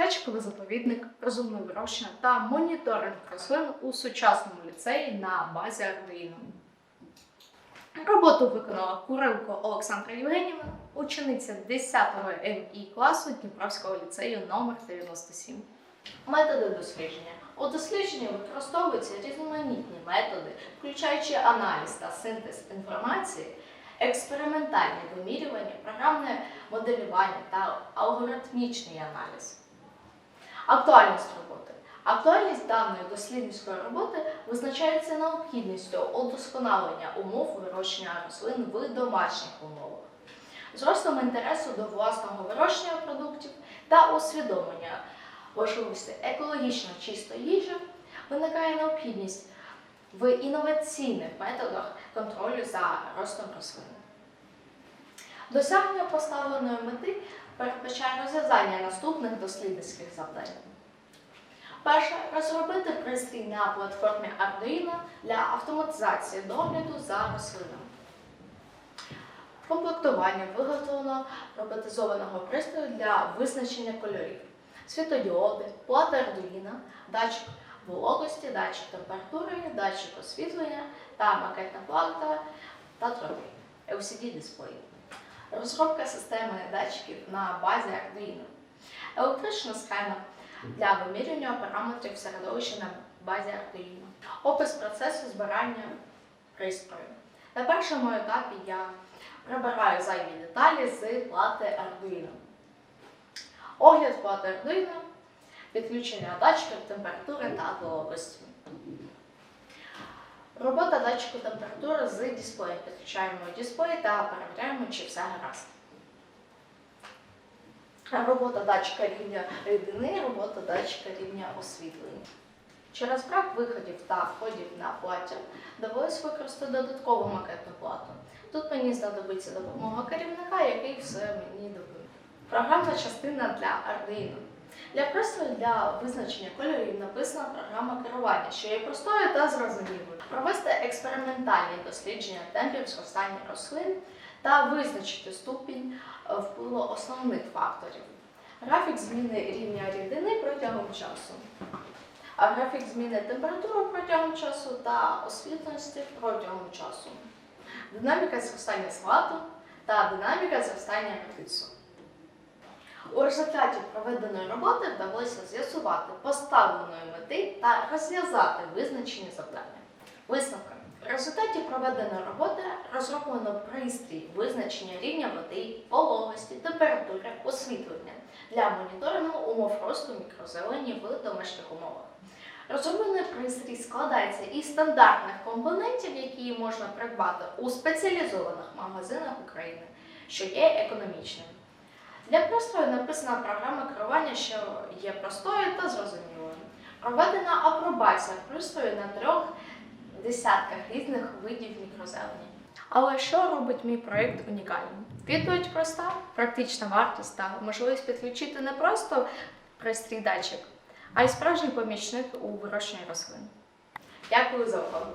Датчиковий заповідник, розумне вирощення та моніторинг рослин у сучасному ліцеї на базі Arduino. Роботу виконала Курилко Олександра Євгенівна, учениця 10 МІ класу Дніпровського ліцею номер 97. Методи дослідження. У дослідженні використовуються різноманітні методи, включаючи аналіз та синтез інформації, експериментальні вимірювання, програмне моделювання та алгоритмічний аналіз. Актуальність роботи. Актуальність даної дослідницької роботи визначається необхідністю удосконалення умов вирощення рослин в домашніх умовах, зростом інтересу до власного вирощення продуктів та усвідомлення важливості екологічно чистої їжі, виникає необхідність в інноваційних методах контролю за ростом рослин. Досягнення поставленої мети передбачає розв'язання наступних дослідницьких завдань. Перше розробити пристрій на платформі Arduino для автоматизації догляду за рослинами. Комплектування виготовлено роботизованого пристрою для визначення кольорів, світодіоди, плата Arduino, датчик вологості, датчик температури, датчик освітлення та макетна плата та дроти, LCD дисплеї. Розробка системи датчиків на базі Arduino. Електрична схема для вимірювання параметрів середовища на базі Arduino. Опис процесу збирання пристрою. На першому етапі я прибираю зайві деталі з плати Arduino. Огляд плати Arduino, підключення датчиків температури та вологості. Робота датчику температури з дисплеєм. Підключаємо дисплей та перевіряємо, чи все гаразд. Робота датчика рівня рідини, робота датчика рівня освітлення. Через брак виходів та входів на платі довелось використати додаткову макетну плату. Тут мені знадобиться допомога керівника, який все мені допоможе. Програмна частина для Arduino. Для пристрою для визначення кольорів написана програма керування, що є простою та зрозумілою. Провести експериментальні дослідження темпів зростання рослин та визначити ступінь е, впливу основних факторів. Графік зміни рівня рідини протягом часу. А графік зміни температури протягом часу та освітленості протягом часу. Динаміка зростання салату та динаміка зростання редису. У результаті проведеної роботи вдалося з'ясувати поставленої мети та розв'язати визначені завдання. Висновка. В результаті проведеної роботи розроблено пристрій визначення рівня води, вологості, температури, освітлення для моніторингу умов росту мікрозелені в домашніх умовах. Розроблений пристрій складається із стандартних компонентів, які можна придбати у спеціалізованих магазинах України, що є економічним. Для пристрою написана програма керування, що є простою та зрозумілою. Проведена апробація пристрою на трьох десятках різних видів мікрозелені. Але що робить мій проєкт унікальним? Відповідь проста, практична вартість та можливість підключити не просто пристрій датчик, а й справжній помічник у вирощенні рослин. Дякую за увагу!